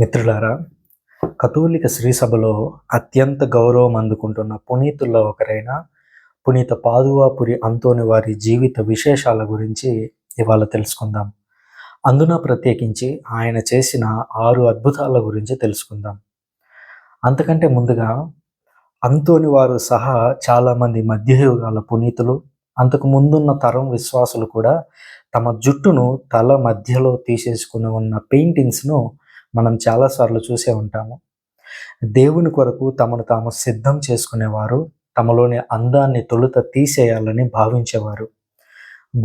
మిత్రులారా కథోలిక శ్రీసభలో అత్యంత గౌరవం అందుకుంటున్న పునీతుల్లో ఒకరైన పునీత పాదువాపురి అంతోని వారి జీవిత విశేషాల గురించి ఇవాళ తెలుసుకుందాం. అందున ప్రత్యేకించి ఆయన చేసిన ఆరు అద్భుతాల గురించి తెలుసుకుందాం. అంతకంటే ముందుగా అంతోని వారు సహా చాలామంది మధ్యయుగాల పునీతులు అంతకు ముందున్న తరం విశ్వాసులు కూడా తమ జుట్టును తల మధ్యలో తీసేసుకుని ఉన్న పెయింటింగ్స్ను మనం చాలాసార్లు చూసే ఉంటాము. దేవుని కొరకు తమను తాము సిద్ధం చేసుకునేవారు తమలోని అందాన్ని తొలుత తీసేయాలని భావించేవారు.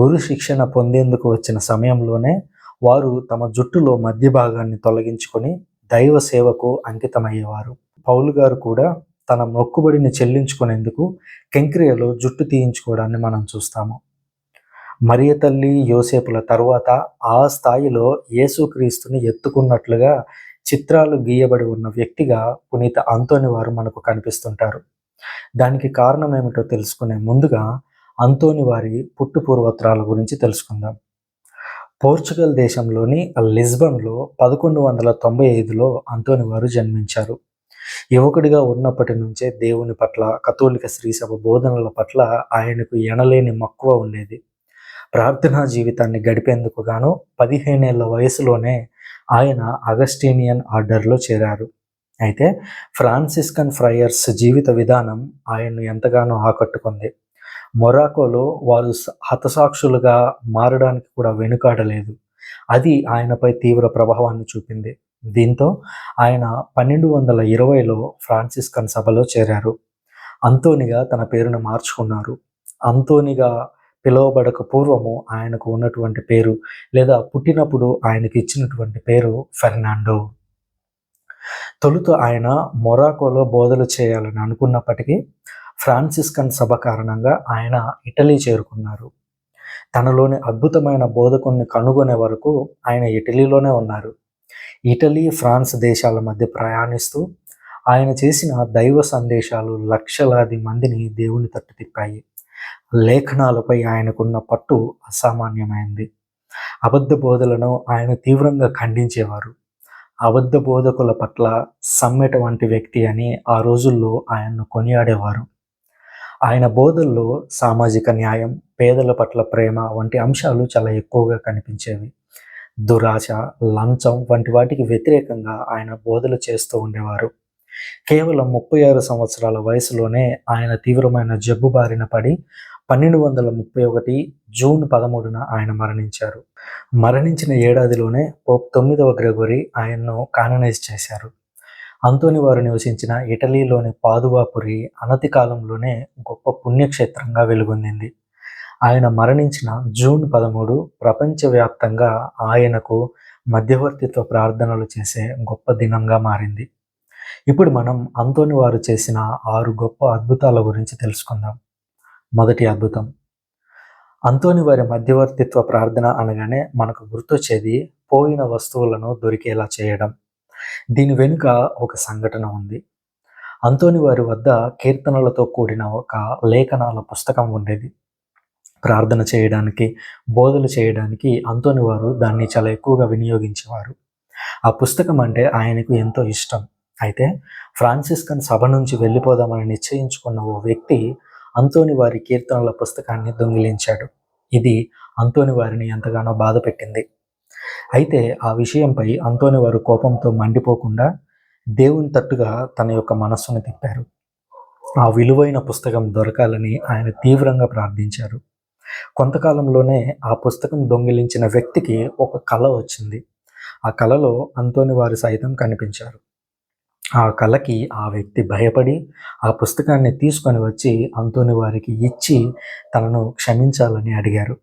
గురు శిక్షణ పొందేందుకు వచ్చిన సమయంలోనే వారు తమ జుట్టులో మధ్య భాగాన్ని తొలగించుకొని దైవ సేవకు అంకితమయ్యేవారు. పౌలు గారు కూడా తన మొక్కుబడిని చెల్లించుకునేందుకు కెంక్రియలో జుట్టు తీయించుకోవడాన్ని మనం చూస్తాము. మరియ తల్లి యోసేపుల తర్వాత ఆ స్థాయిలో యేసుక్రీస్తుని ఎత్తుకున్నట్లుగా చిత్రాలు గీయబడి ఉన్న వ్యక్తిగా పునీత అంతోని వారు మనకు కనిపిస్తుంటారు. దానికి కారణం ఏమిటో తెలుసుకునే ముందుగా అంతోని వారి పుట్టు పూర్వత్రాల గురించి తెలుసుకుందాం. పోర్చుగల్ దేశంలోని లిస్బన్లో పదకొండు వందల తొంభై ఐదులో అంతోని వారు జన్మించారు. యువకుడిగా ఉన్నప్పటి నుంచే దేవుని పట్ల కథోలిక శ్రీసభ బోధనల పట్ల ఆయనకు ఎనలేని మక్కువ ఉండేది. ప్రార్థనా జీవితాన్ని గడిపేందుకు గాను పదిహేనేళ్ళ వయసులోనే ఆయన అగస్టీనియన్ ఆర్డర్లో చేరారు. అయితే ఫ్రాన్సిస్కన్ ఫ్రయర్స్ జీవిత విధానం ఆయన్ను ఎంతగానో ఆకట్టుకుంది. మొరాకోలో వారు హతసాక్షులుగా మారడానికి కూడా వెనుకాడలేదు. అది ఆయనపై తీవ్ర ప్రభావాన్ని చూపింది. దీంతో ఆయన పన్నెండు వందల ఇరవైలో ఫ్రాన్సిస్కన్ సభలో చేరారు. అంతోనిగా తన పేరును మార్చుకున్నారు. అంతోనిగా పిలువబడక పూర్వము ఆయనకు ఉన్నటువంటి పేరు లేదా పుట్టినప్పుడు ఆయనకి ఇచ్చినటువంటి పేరు ఫెర్నాండో. తొలుత ఆయన మొరాకోలో బోధలు చేయాలని అనుకున్నప్పటికీ ఫ్రాన్సిస్కన్ సభ కారణంగా ఆయన ఇటలీ చేరుకున్నారు. తనలోని అద్భుతమైన బోధకుని కనుగొనే వరకు ఆయన ఇటలీలోనే ఉన్నారు. ఇటలీ ఫ్రాన్స్ దేశాల మధ్య ప్రయాణిస్తూ ఆయన చేసిన దైవ సందేశాలు లక్షలాది మందిని దేవుని తట్టు తిప్పాయి. లేఖనాలపై ఆయనకున్న పట్టు అసామాన్యమైంది. అబద్ధ బోధలను ఆయన తీవ్రంగా ఖండించేవారు. అబద్ధ బోధకుల పట్ల సమ్మెట వంటి వ్యక్తి అని ఆ రోజుల్లో ఆయన్ను కొనియాడేవారు. ఆయన బోధల్లో సామాజిక న్యాయం పేదల పట్ల ప్రేమ వంటి అంశాలు చాలా ఎక్కువగా కనిపించేవి. దురాశ లంచం వంటి వాటికి వ్యతిరేకంగా ఆయన బోధలు చేస్తూ ఉండేవారు. కేవలం ముప్పై ఆరు సంవత్సరాల వయసులోనే ఆయన తీవ్రమైన జబ్బు బారిన పడి పన్నెండు వందల ముప్పై ఒకటి జూన్ పదమూడున ఆయన మరణించారు. మరణించిన ఏడాదిలోనే పోప్ తొమ్మిదవ గ్రెగొరీ ఆయన్ను కాననైజ్ చేశారు. అంతోని వారు నివసించిన ఇటలీలోని పాదువాపురి అనతి కాలంలోనే గొప్ప పుణ్యక్షేత్రంగా వెలుగొందింది. ఆయన మరణించిన జూన్ పదమూడు ప్రపంచవ్యాప్తంగా ఆయనకు మధ్యవర్తిత్వ ప్రార్థనలు చేసే గొప్ప దినంగా మారింది. ఇప్పుడు మనం అంతోని వారు చేసిన ఆరు గొప్ప అద్భుతాల గురించి తెలుసుకుందాం. మొదటి అద్భుతం. అంతోని వారి మధ్యవర్తిత్వ ప్రార్థన అనగానే మనకు గుర్తొచ్చేది పోయిన వస్తువులను దొరికేలా చేయడం. దీని వెనుక ఒక సంఘటన ఉంది. అంతోని వారి వద్ద కీర్తనలతో కూడిన ఒక లేఖనాల పుస్తకం ఉండేది. ప్రార్థన చేయడానికి బోధలు చేయడానికి అంతోని వారు దాన్ని చాలా ఎక్కువగా వినియోగించేవారు. ఆ పుస్తకం అంటే ఆయనకు ఎంతో ఇష్టం. అయితే ఫ్రాన్సిస్కన్ సభ నుంచి వెళ్ళిపోదామని నిశ్చయించుకున్న ఓ వ్యక్తి అంతోని వారి కీర్తనల పుస్తకాన్ని దొంగిలించాడు. ఇది అంతోని వారిని ఎంతగానో బాధ పెట్టింది. అయితే ఆ విషయంపై అంతోని వారు కోపంతో మండిపోకుండా దేవుని తట్టుగా తన యొక్క మనస్సును తిప్పారు. ఆ విలువైన పుస్తకం దొరకాలని ఆయన తీవ్రంగా ప్రార్థించారు. కొంతకాలంలోనే ఆ పుస్తకం దొంగిలించిన వ్యక్తికి ఒక కళ వచ్చింది. ఆ కళలో అంతోని వారు సైతం కనిపించారు. ఆ కళకి ఆ వ్యక్తి భయపడి ఆ పుస్తకాన్ని తీసుకొని వచ్చి అంతోని వారికి ఇచ్చి తనను క్షమించాలని అడిగారు.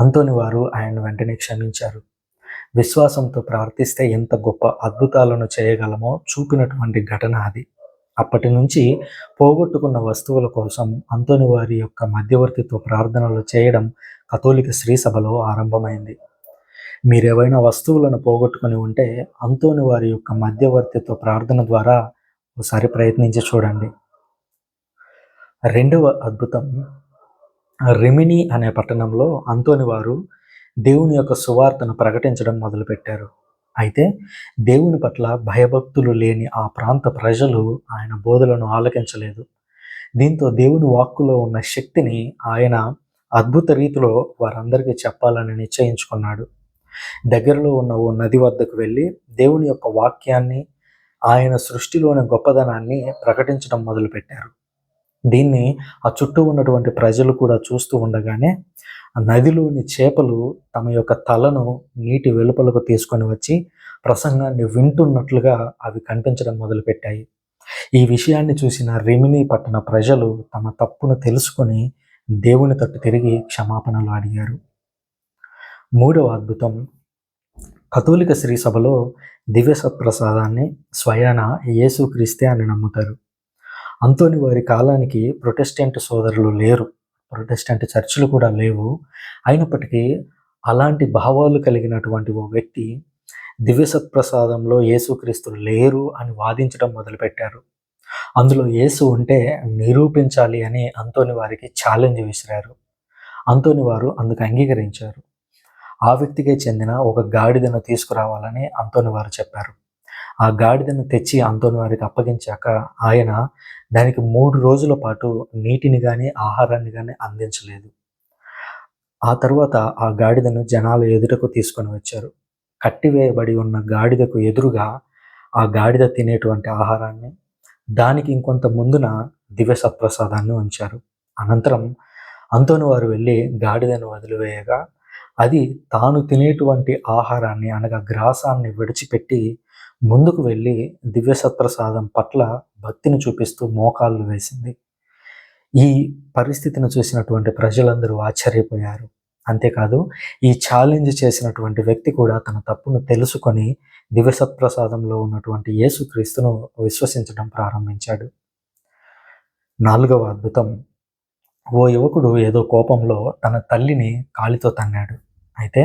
అంతోని వారు ఆయన వెంటనే క్షమించారు. విశ్వాసంతో ప్రార్థిస్తే ఎంత గొప్ప అద్భుతాలను చేయగలమో చూపినటువంటి ఘటన అది. అప్పటి నుంచి పోగొట్టుకున్న వస్తువుల కోసం అంతోని వారి యొక్క మధ్యవర్తిత్వ ప్రార్థనలు చేయడం కథోలిక శ్రీసభలో ఆరంభమైంది. మీరేవైనా వస్తువులను పోగొట్టుకుని ఉంటే అంతోని వారి యొక్క మధ్యవర్తిత్వ ప్రార్థన ద్వారా ఒకసారి ప్రయత్నించి చూడండి. రెండవ అద్భుతం రిమిని అనే పట్టణంలో అంతోని వారు దేవుని యొక్క సువార్తను ప్రకటించడం మొదలుపెట్టారు. అయితే దేవుని పట్ల భయభక్తులు లేని ఆ ప్రాంత ప్రజలు ఆయన బోధలను ఆలకించలేదు. దీంతో దేవుని వాక్కులో ఉన్న శక్తిని ఆయన అద్భుత రీతిలో వారందరికీ చెప్పాలని నిశ్చయించుకున్నాడు. దగ్గరలో ఉన్న ఓ నది వద్దకు వెళ్ళి దేవుని యొక్క వాక్యాన్ని ఆయన సృష్టిలోని గొప్పదనాన్ని ప్రకటించడం మొదలుపెట్టారు. దీన్ని ఆ చుట్టూ ఉన్నటువంటి ప్రజలు కూడా చూస్తూ ఉండగానే ఆ నదిలోని చేపలు తమ యొక్క తలను నీటి వెలుపలకు తీసుకొని వచ్చి ప్రసంగాన్ని వింటున్నట్లుగా అవి కనిపించడం మొదలుపెట్టాయి. ఈ విషయాన్ని చూసిన రిమిని పట్టణ ప్రజలు తమ తప్పును తెలుసుకొని దేవుని తట్టు తిరిగి క్షమాపణలు అడిగారు. మూడవ అద్భుతం. కథోలిక శ్రీ సభలో దివ్య సత్ప్రసాదాన్ని స్వయాన యేసుక్రీస్తే అని నమ్ముతారు. అంతోని వారి కాలానికి ప్రొటెస్టెంట్ సోదరులు లేరు. ప్రొటెస్టెంట్ చర్చిలు కూడా లేవు. అయినప్పటికీ అలాంటి భావాలు కలిగినటువంటి ఓ వ్యక్తి దివ్య సత్ప్రసాదంలో యేసుక్రీస్తు లేరు అని వాదించడం మొదలుపెట్టారు. అందులో యేసు ఉంటే నిరూపించాలి అని అంతోని వారికి ఛాలెంజ్ విసిరారు. అంతోని వారు అందుకు అంగీకరించారు. ఆ వ్యక్తికే చెందిన ఒక గాడిదను తీసుకురావాలని అంతోని వారు చెప్పారు. ఆ గాడిదను తెచ్చి అంతోని వారికి అప్పగించాక ఆయన దానికి మూడు రోజుల పాటు నీటిని కానీ ఆహారాన్ని కానీ అందించలేదు. ఆ తర్వాత ఆ గాడిదను జనాల ఎదుటకు తీసుకొని వచ్చారు. కట్టివేయబడి ఉన్న గాడిదకు ఎదురుగా ఆ గాడిద తినేటువంటి ఆహారాన్ని దానికి ఇంకొంత ముందున దివ్య సత్ప్రసాదాన్ని ఉంచారు. అనంతరం అంతోని వారు వెళ్ళి గాడిదను వదిలివేయగా అది తాను తినేటువంటి ఆహారాన్ని అనగా గ్రాసాన్ని విడిచిపెట్టి ముందుకు వెళ్ళి దివ్యసత్ప్రసాదం పట్ల భక్తిని చూపిస్తూ మోకాళ్ళు వేసింది. ఈ పరిస్థితిని చూసినటువంటి ప్రజలందరూ ఆశ్చర్యపోయారు. అంతేకాదు ఈ ఛాలెంజ్ చేసినటువంటి వ్యక్తి కూడా తన తప్పును తెలుసుకొని దివ్యసత్ప్రసాదంలో ఉన్నటువంటి యేసుక్రీస్తును విశ్వసించడం ప్రారంభించాడు. నాలుగవ అద్భుతం ఓ యువకుడు ఏదో కోపంలో తన తల్లిని కాలితో తన్నాడు. అయితే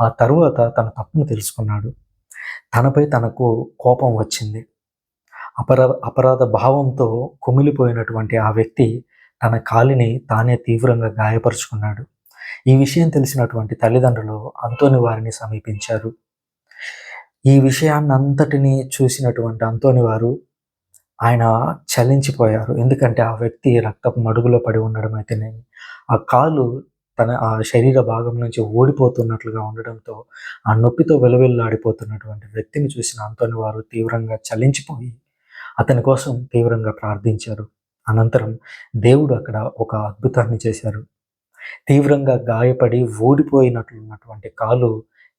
ఆ తరువాత తన తప్పును తెలుసుకున్నాడు. తనపై తనకు కోపం వచ్చింది. అపరా అపరాధ భావంతో కుమిలిపోయినటువంటి ఆ వ్యక్తి తన కాలిని తానే తీవ్రంగా గాయపరుచుకున్నాడు. ఈ విషయం తెలిసినటువంటి తల్లిదండ్రులు అంతోని వారిని సమీపించారు. ఈ విషయాన్నంతటిని చూసినటువంటి అంతోని వారు ఆయన చలించిపోయారు. ఎందుకంటే ఆ వ్యక్తి రక్తపు మడుగులో పడి ఉండడం అయితేనే ఆ కాలు తన ఆ శరీర భాగం నుంచి ఓడిపోతున్నట్లుగా ఉండడంతో ఆ నొప్పితో వెలువెల్లాడిపోతున్నటువంటి వ్యక్తిని చూసిన అంతోని వారు తీవ్రంగా చలించిపోయి అతని కోసం తీవ్రంగా ప్రార్థించారు. అనంతరం దేవుడు అక్కడ ఒక అద్భుతాన్ని చేశారు. తీవ్రంగా గాయపడి ఓడిపోయినట్లున్నటువంటి కాలు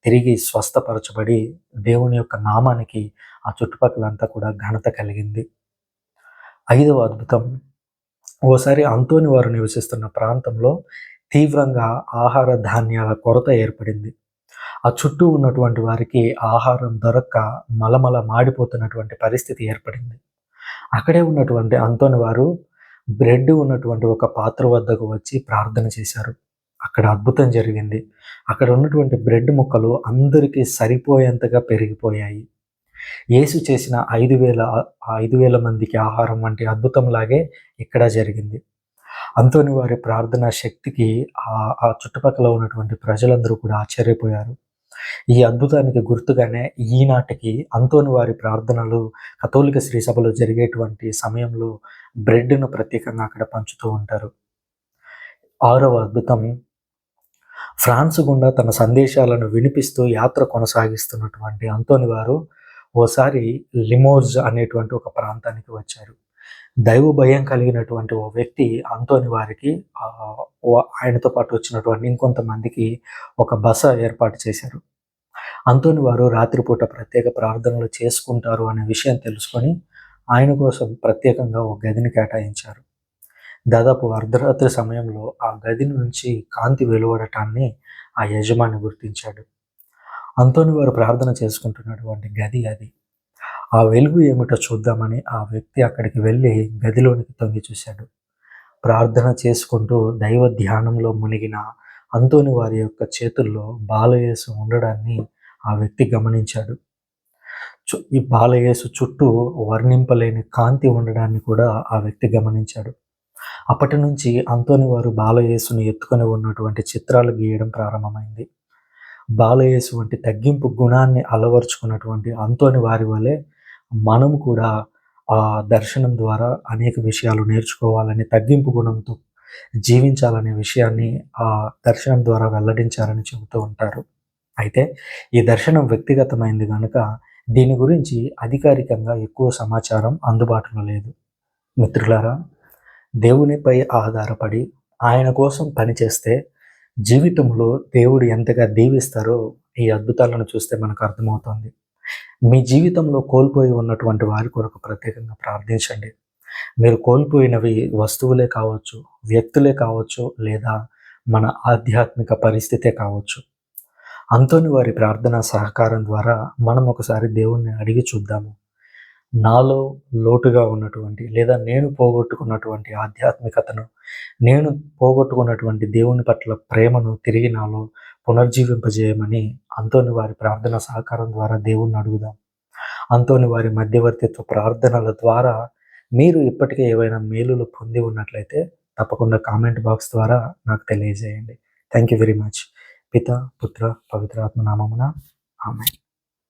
తిరిగి స్వస్థపరచబడి దేవుని యొక్క నామానికి ఆ చుట్టుపక్కలంతా కూడా ఘనత కలిగింది. ఐదవ అద్భుతం ఓసారి అంతోని వారు నివసిస్తున్న ప్రాంతంలో తీవ్రంగా ఆహార ధాన్యాల కొరత ఏర్పడింది. ఆ చుట్టూ ఉన్నటువంటి వారికి ఆహారం దొరక్క మలమల మాడిపోతున్నటువంటి పరిస్థితి ఏర్పడింది. అక్కడే ఉన్నటువంటి అంతోని వారు బ్రెడ్ ఉన్నటువంటి ఒక పాత్ర వద్దకు వచ్చి ప్రార్థన చేశారు. అక్కడ అద్భుతం జరిగింది. అక్కడ ఉన్నటువంటి బ్రెడ్ ముక్కలు అందరికీ సరిపోయేంతగా పెరిగిపోయాయి. యేసు చేసిన ఐదు వేల ఐదు వేల మందికి ఆహారం వంటి అద్భుతంలాగే ఇక్కడ జరిగింది. అంతోని వారి ప్రార్థన శక్తికి ఆ ఆ చుట్టుపక్కల ఉన్నటువంటి ప్రజలందరూ కూడా ఆశ్చర్యపోయారు. ఈ అద్భుతానికి గుర్తుగానే ఈనాటికి అంతోని వారి ప్రార్థనలు కథోలిక శ్రీ సభలో జరిగేటువంటి సమయంలో బ్రెడ్ను ప్రత్యేకంగా అక్కడ పంచుతూ ఉంటారు. ఆరవ అద్భుతం ఫ్రాన్స్ గుండా తన సందేశాలను వినిపిస్తూ యాత్ర కొనసాగిస్తున్నటువంటి అంతోని వారు ఓసారి లిమోర్జ్ అనేటువంటి ఒక ప్రాంతానికి వచ్చారు. దైవ భయం కలిగినటువంటి ఓ వ్యక్తి అంతోని వారికి ఆయనతో పాటు వచ్చినటువంటి ఇంకొంతమందికి ఒక బస ఏర్పాటు చేశారు. అంతోని వారు రాత్రిపూట ప్రత్యేక ప్రార్థనలు చేసుకుంటారు అనే విషయం తెలుసుకొని ఆయన కోసం ప్రత్యేకంగా ఒక గదిని కేటాయించారు. దాదాపు అర్ధరాత్రి సమయంలో ఆ గది నుంచి కాంతి వెలువడటాన్ని ఆ యజమాని గుర్తించాడు. అంతోని వారు ప్రార్థన చేసుకుంటున్నటువంటి గది అది. ఆ వెలుగు ఏమిటో చూద్దామని ఆ వ్యక్తి అక్కడికి వెళ్ళి గదిలోనికి తొంగి చూశాడు. ప్రార్థన చేసుకుంటూ దైవ ధ్యానంలో మునిగిన అంతోని వారి యొక్క చేతుల్లో బాలయేసు ఉండడాన్ని ఆ వ్యక్తి గమనించాడు. ఈ బాలయేసు చుట్టూ వర్ణింపలేని కాంతి ఉండడాన్ని కూడా ఆ వ్యక్తి గమనించాడు. అప్పటి నుంచి అంతోని వారు బాలయేసుని ఎత్తుకొని ఉన్నటువంటి చిత్రాలు గీయడం ప్రారంభమైంది. బాలయేసు వంటి తగ్గింపు గుణాన్ని అలవర్చుకున్నటువంటి అంతోని వారి వలె మనం కూడా ఆ దర్శనం ద్వారా అనేక విషయాలు నేర్చుకోవాలని తగ్గింపు గుణంతో జీవించాలనే విషయాన్ని ఆ దర్శనం ద్వారా వెల్లడించారని చెబుతూ ఉంటారు. అయితే ఈ దర్శనం వ్యక్తిగతమైంది కనుక దీని గురించి అధికారికంగా ఎక్కువ సమాచారం అందుబాటులో లేదు. మిత్రులారా దేవునిపై ఆధారపడి ఆయన కోసం పనిచేస్తే జీవితంలో దేవుడు ఎంతగా దీవిస్తారో ఈ అద్భుతాలను చూస్తే మనకు అర్థమవుతుంది. మీ జీవితంలో కోల్పోయి ఉన్నటువంటి వారి కొరకు ప్రత్యేకంగా ప్రార్థించండి. మీరు కోల్పోయినవి వస్తువులే కావచ్చు వ్యక్తులే కావచ్చు లేదా మన ఆధ్యాత్మిక పరిస్థితే కావచ్చు. అంతోని వారి ప్రార్థన సహకారం ద్వారా మనం ఒకసారి దేవుణ్ణి అడిగి చూద్దాము. నాలో లోటుగా ఉన్నటువంటి లేదా నేను పోగొట్టుకున్నటువంటి ఆధ్యాత్మికతను నేను పోగొట్టుకున్నటువంటి దేవుని పట్ల ప్రేమను తిరిగి నాలో పునర్జీవింపజేయమని అంతోని వారి ప్రార్థన సహకారం ద్వారా దేవుణ్ణి అడుగుదాం. అంతోని వారి మధ్యవర్తిత్వ ప్రార్థనల ద్వారా మీరు ఇప్పటికే ఏవైనా మేలులు పొంది ఉన్నట్లయితే తప్పకుండా కామెంట్ బాక్స్ ద్వారా నాకు తెలియజేయండి. Thank you very much. పిత పుత్ర పవిత్రాత్మ నామమున ఆమె